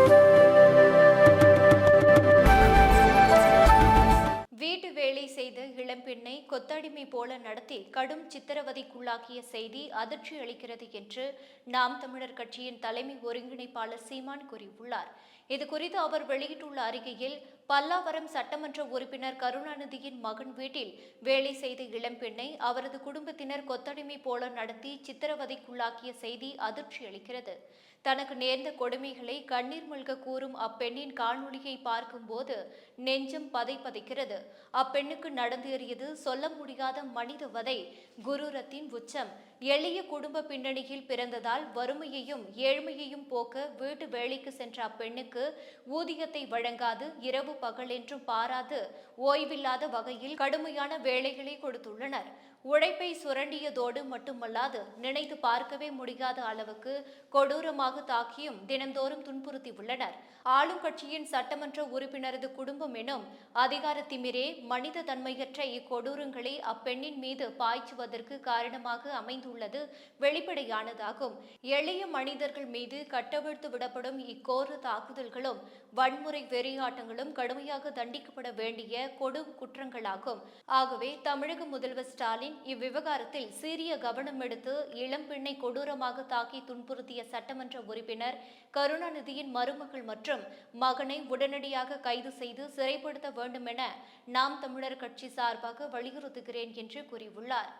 வீட்டு வேலை செய்த இளம்பெண்ணை கொத்தடிமை போல நடத்தி கடும் சித்திரவதைக்குள்ளாக்கிய செய்தி அதிர்ச்சி அளிக்கிறது என்று நாம் தமிழர் கட்சியின் தலைமை ஒருங்கிணைப்பாளர் சீமான் கூறியுள்ளார். இதுகுறித்து அவர் வெளியிட்டுள்ள அறிக்கையில் பல்லாவரம் சட்டமன்ற உறுப்பினர் கருணாநிதியின் மகன் வீட்டில் வேலை செய்த இளம்பெண்ணை அவரது குடும்பத்தினர் கொத்தடிமை போல நடத்தி சித்திரவதைக்குள்ளாக்கிய செய்தி அதிர்ச்சி அளிக்கிறது. தனக்கு நேர்ந்த கொடுமைகளை கண்ணீர் மல்க கூறும் அப்பெண்ணின் காணொளியை பார்க்கும்போது நெஞ்சம் பதைபதைக்கிறது. அப்பெண்ணுக்கு நடந்தேறியது சொல்ல முடியாத மனித வதை குரூரத்தின் உச்சம். எளிய குடும்ப பின்னணியில் பிறந்ததால் வறுமையையும் ஏழ்மையையும் போக்க வீட்டு வேலைக்கு சென்ற அப்பெண்ணுக்கு ஊதியத்தை வழங்காது இரவு பகல் என்றும் பாராது ஓய்வில்லாத வகையில் கடுமையான வேலைகளை கொடுத்துள்ளனர். உழைப்பை சுரண்டியதோடு மட்டுமல்லாது நினைத்து பார்க்கவே முடியாத அளவுக்கு கொடூரமாக தாக்கியும் தினந்தோறும் துன்புறுத்தியுள்ளனர். ஆளும் கட்சியின் சட்டமன்ற உறுப்பினரது குடும்பம் எனும் அதிகார திமிரே மனித தன்மையற்ற இக்கொடூரங்களை அப்பெண்ணின் மீது பாய்ச்சுவதற்கு காரணமாக அமைந்துள்ளது வெளிப்படையானதாகும். எளிய மனிதர்கள் மீது கட்டவிழ்த்து விடப்படும் இக்கோர தாக்குதல்களும் வன்முறை வெறியாட்டங்களும் கடுமையாக தண்டிக்கப்பட வேண்டிய கொடும் குற்றங்களாகும். ஆகவே தமிழக முதல்வர் ஸ்டாலின் இவ்விவகாரத்தில் சீரிய கவனம் எடுத்து இளம்பெண்ணை கொடூரமாக தாக்கி துன்புறுத்திய சட்டமன்ற உறுப்பினர் கருணாநிதியின் மருமகள் மற்றும் மகனை உடனடியாக கைது செய்து சிறைப்படுத்த வேண்டும் என நாம் தமிழர் கட்சி சார்பாக வலியுறுத்துகிறேன் என்று கூறியுள்ளார்.